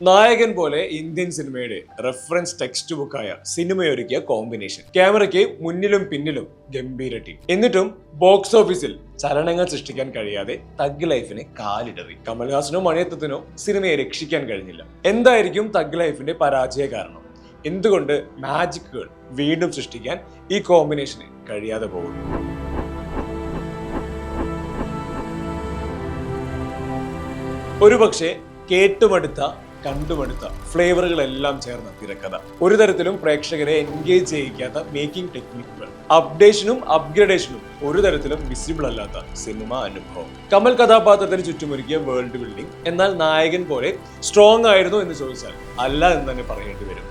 നായകൻ പോലെ ഇന്ത്യൻ സിനിമയുടെ റെഫറൻസ് ടെക്സ്റ്റ് ബുക്കായ സിനിമയൊരുക്കിയ കോമ്പിനേഷൻ ക്യാമറയ്ക്ക് മുന്നിലും പിന്നിലും ഗംഭീര ടീം എന്നിട്ടും ബോക്സ് ഓഫീസിൽ ചലനങ്ങൾ സൃഷ്ടിക്കാൻ കഴിയാതെ തഗ് ലൈഫിനെ കാലിടറി. കമൽഹാസനോ മണിയത്വത്തിനോ സിനിമയെ രക്ഷിക്കാൻ കഴിഞ്ഞില്ല. എന്തായിരിക്കും തഗ് ലൈഫിന്റെ പരാജയ കാരണം? എന്തുകൊണ്ട് മാജിക്കുകൾ വീണ്ടും സൃഷ്ടിക്കാൻ ഈ കോമ്പിനേഷന് കഴിയാതെ പോകുന്നു? ഒരുപക്ഷെ കേട്ടുമടുത്ത കണ്ടുമടുത്ത ഫ്ലേവറുകളെല്ലാം ചേർന്ന തിരക്കഥ. ഒരു തരത്തിലും പ്രേക്ഷകരെ എൻഗേജ് ചെയ്യിക്കാത്ത മേക്കിംഗ് ടെക്നിക്കുകൾ അപ്ഡേഷനും അപ്ഗ്രഡേഷനും ഒരു തരത്തിലും വിസിബിൾ അല്ലാത്ത സിനിമ അനുഭവം. കമൽ കഥാപാത്രത്തിന് ചുറ്റുമൊരുക്കിയ വേൾഡ് ബിൽഡിംഗ് എന്നാൽ നായകൻ പോലെ സ്ട്രോങ് ആയിരുന്നു എന്ന് ചോദിച്ചാൽ അല്ല എന്ന് തന്നെ പറയേണ്ടി വരും.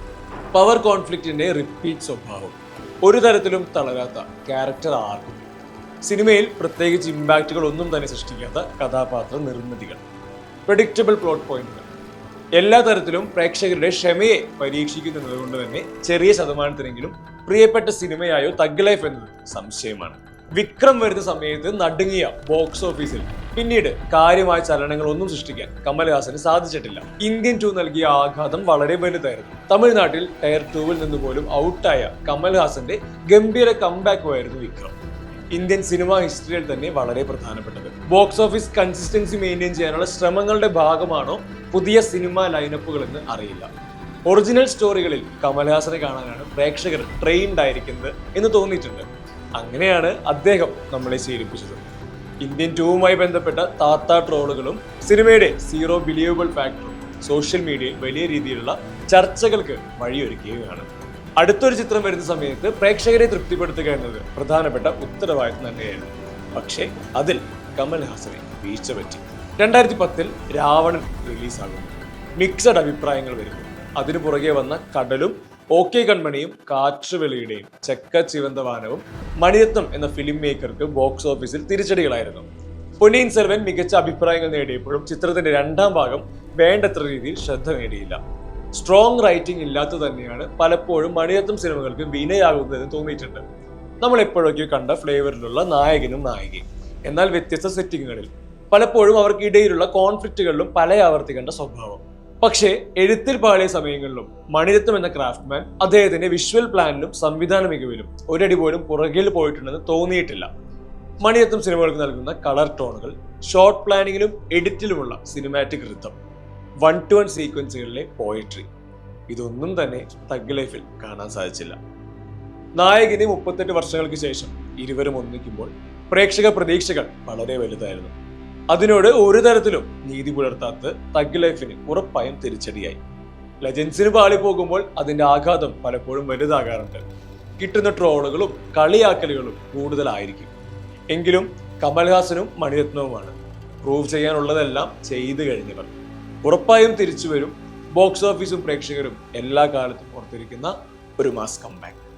പവർ കോൺഫ്ലിക്റ്റിന്റെ റിപ്പീറ്റ് സ്വഭാവം. ഒരു തരത്തിലും തളരാത്ത ക്യാരക്ടർ ആർക്കും സിനിമയിൽ പ്രത്യേകിച്ച് ഇമ്പാക്റ്റുകൾ ഒന്നും തന്നെ സൃഷ്ടിക്കാത്ത കഥാപാത്ര നിർമ്മിതികൾ. പ്രഡിക്റ്റബിൾ പ്ലോട്ട് പോയിന്റുകൾ എല്ലാ തരത്തിലും പ്രേക്ഷകരുടെ ക്ഷമയെ പരീക്ഷിക്കുന്നത് കൊണ്ട് തന്നെ ചെറിയ ശതമാനത്തിനെങ്കിലും പ്രിയപ്പെട്ട സിനിമയായോ തഗ് ലൈഫ് എന്നത് സംശയമാണ്. വിക്രം വരുന്ന സമയത്ത് നടുങ്ങിയ ബോക്സ് ഓഫീസിൽ പിന്നീട് കാര്യമായ ചലനങ്ങൾ ഒന്നും സൃഷ്ടിക്കാൻ കമൽഹാസന് സാധിച്ചിട്ടില്ല. ഇന്ത്യൻ ടു നൽകിയ ആഘാതം വളരെ വലുതായിരുന്നു. തമിഴ്നാട്ടിൽ ടയർ ടൂവിൽ നിന്ന് പോലും ഔട്ടായ കമൽഹാസന്റെ ഗംഭീര കംബാക്കുമായിരുന്നു വിക്രം. ഇന്ത്യൻ സിനിമ ഹിസ്റ്ററിയിൽ തന്നെ വളരെ പ്രധാനപ്പെട്ടത്. ബോക്സ് ഓഫീസ് കൺസിസ്റ്റൻസി മെയിന്റെയിൻ ചെയ്യാനുള്ള ശ്രമങ്ങളുടെ ഭാഗമാണോ പുതിയ സിനിമ ലൈനപ്പുകൾ എന്ന് അറിയില്ല. ഒറിജിനൽ സ്റ്റോറികളിൽ കമൽഹാസനെ കാണാനാണ് പ്രേക്ഷകർ ട്രെയിൻഡ് ആയിരിക്കുന്നത് എന്ന് തോന്നിയിട്ടുണ്ട്. അങ്ങനെയാണ് അദ്ദേഹം നമ്മളെ ശീലിപ്പിച്ചത്. ഇന്ത്യൻ ടൂവുമായി ബന്ധപ്പെട്ട താത്ത ട്രോളുകളും സിനിമയുടെ സീറോ ബിലീവബിൾ ഫാക്ടറും സോഷ്യൽ മീഡിയയിൽ വലിയ രീതിയിലുള്ള ചർച്ചകൾക്ക് വഴിയൊരുക്കുകയാണ്. അടുത്തൊരു ചിത്രം വരുന്ന സമയത്ത് പ്രേക്ഷകരെ തൃപ്തിപ്പെടുത്തുക എന്നത് പ്രധാനപ്പെട്ട ഉത്തരവാദിത്വം തന്നെയാണ് പക്ഷേ അതിൽ കമൽഹാസനെ വീഴ്ച പറ്റി. രണ്ടായിരത്തി പത്തിൽ രാവണൻ റിലീസാകുന്നു മിക്സഡ് അഭിപ്രായങ്ങൾ വരുന്നു. അതിനു പുറകെ വന്ന കടലും ഓക്കെ കൺമണിയും കാറ്റുവെളിയുടെയും ചെക്ക ചിവന്തവാനവും മണിരത്നം എന്ന ഫിലിം മേക്കർക്ക് ബോക്സ് ഓഫീസിൽ തിരിച്ചടികളായിരുന്നു. പൊന്നിയിൻ സെൽവൻ മികച്ച അഭിപ്രായങ്ങൾ നേടിയപ്പോഴും ചിത്രത്തിന്റെ രണ്ടാം ഭാഗം വേണ്ടത്ര രീതിയിൽ ശ്രദ്ധ നേടിയില്ല. സ്ട്രോങ് റൈറ്റിംഗ് ഇല്ലാത്ത തന്നെയാണ് പലപ്പോഴും മണിരത്നം സിനിമകൾക്ക് വിനയാകുന്നതെന്ന് തോന്നിയിട്ടുണ്ട്. നമ്മൾ എപ്പോഴൊക്കെയോ കണ്ട ഫ്ലേവറിലുള്ള നായകനും നായികയും. എന്നാൽ വ്യത്യസ്ത സെറ്റിങ്ങുകളിൽ പലപ്പോഴും അവർക്കിടയിലുള്ള കോൺഫ്ലിക്റ്റുകളിലും പല കണ്ട സ്വഭാവം. പക്ഷേ എഴുത്തിൽ പാടിയ സമയങ്ങളിലും മണിരത്നം എന്ന ക്രാഫ്റ്റ്മാൻ അദ്ദേഹത്തിന്റെ വിഷ്വൽ പ്ലാനിലും സംവിധാന മികവിലും ഒരടി പോലും പുറകിൽ പോയിട്ടുണ്ടെന്ന് തോന്നിയിട്ടില്ല. മണിരത്നം സിനിമകൾക്ക് നൽകുന്ന കളർ ടോണുകൾ ഷോർട്ട് പ്ലാനിങ്ങിലും എഡിറ്റിലുമുള്ള cinematic rhythm one two one സീക്വൻസുകളിലെ poetry ഇതൊന്നും തന്നെ തഗ് ലൈഫിൽ കാണാൻ സാധിച്ചില്ല. നായകന് മുപ്പത്തെട്ട് വർഷങ്ങൾക്ക് ശേഷം ഇരുവരും ഒന്നിക്കുമ്പോൾ പ്രേക്ഷക പ്രതീക്ഷകൾ വളരെ വലുതായിരുന്നു. അതിനോട് ഒരു തരത്തിലും നീതി പുലർത്താത്ത തഗ് ലൈഫിന് ഉറപ്പായും തിരിച്ചടിയായി. ലെജൻസിന് പാളി പോകുമ്പോൾ അതിന്റെ ആഘാതം പലപ്പോഴും വലുതാകാറുണ്ട്. കിട്ടുന്ന ട്രോളുകളും കളിയാക്കലുകളും കൂടുതലായിരിക്കും. എങ്കിലും കമൽഹാസനും മണിരത്നവുമാണ്. പ്രൂവ് ചെയ്യാനുള്ളതെല്ലാം ചെയ്തു കഴിഞ്ഞവർ. ഉറപ്പായും തിരിച്ചു വരും. ബോക്സ് ഓഫീസും പ്രേക്ഷകരും എല്ലാ കാലത്തും ഓർത്തിരിക്കുന്ന ഒരു മാസ് കംബാക്ക്